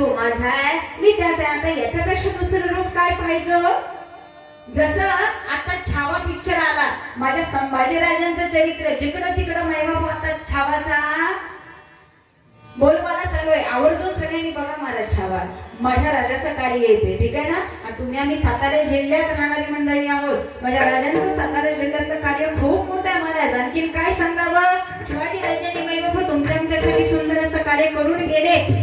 तो माझा आहे मी त्याचा आहे. आता याच्यापेक्षा दुसरं रूप काय पाहिजे? जसं आता छावा पिक्चर आला. माझ्या संभाजीराजांचं चरित्र. जिकडं तिकडं महिमा पाहतात छावाचा. बोलबाला चालू आहे. आवडतो सगळ्यांनी बघा मला छावा. माझ्या राजाचं कार्य येते. ठीक आहे ना? आणि तुम्ही आम्ही सातारा जिल्ह्यात राहणारी मंडळी आहोत. माझ्या राजांचं सातारा जिल्ह्यातलं कार्य खूप मोठं आहे महाराज. आणखीन काय सांगावं? शिवाजी राजांनी महिमा तुमच्या आमच्यासाठी सुंदर असं कार्य करून गेले.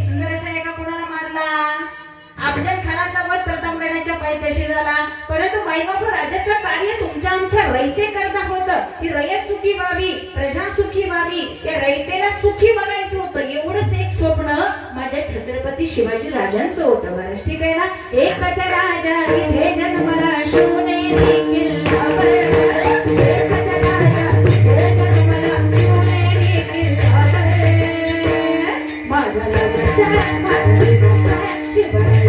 प्रथम करण्याच्या झाला परंतु माईबापू राजाचं कार्य तुमच्या आमच्या रयते करता होतं. की रयत सुखी व्हावी प्रजा सुखी व्हावी. त्या रयतेला सुखी बनायचं होतं. एवढंच एक स्वप्न माझ्या छत्रपती शिवाजी राजांचं होतं. महाराज ठीक आहे ना एकच राजा इथे जन्मला शोने देखील राजा जन्मला शोने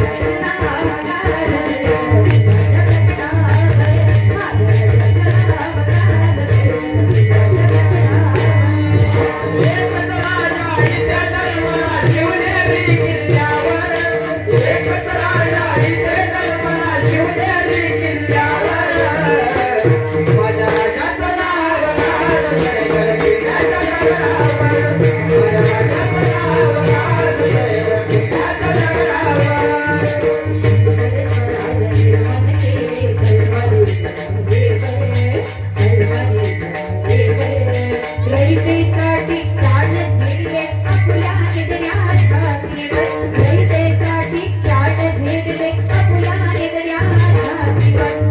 Jesus.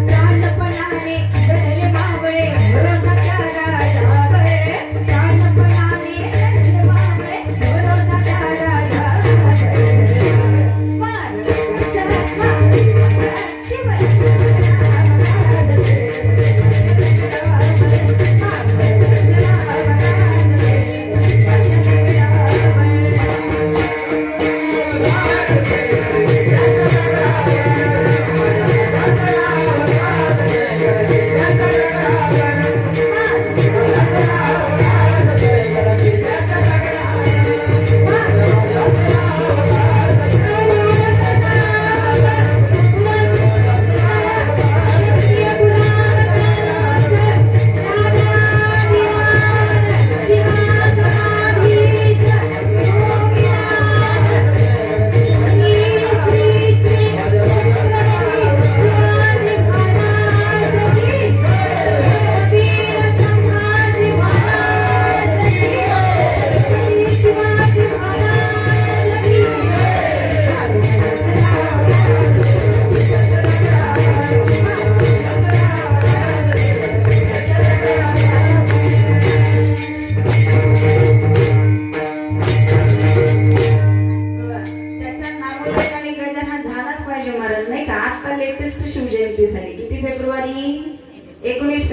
महाराज नाही का? आता लेटेस्ट शिवजयंती झाली किती फेब्रुवारी? एकोणीस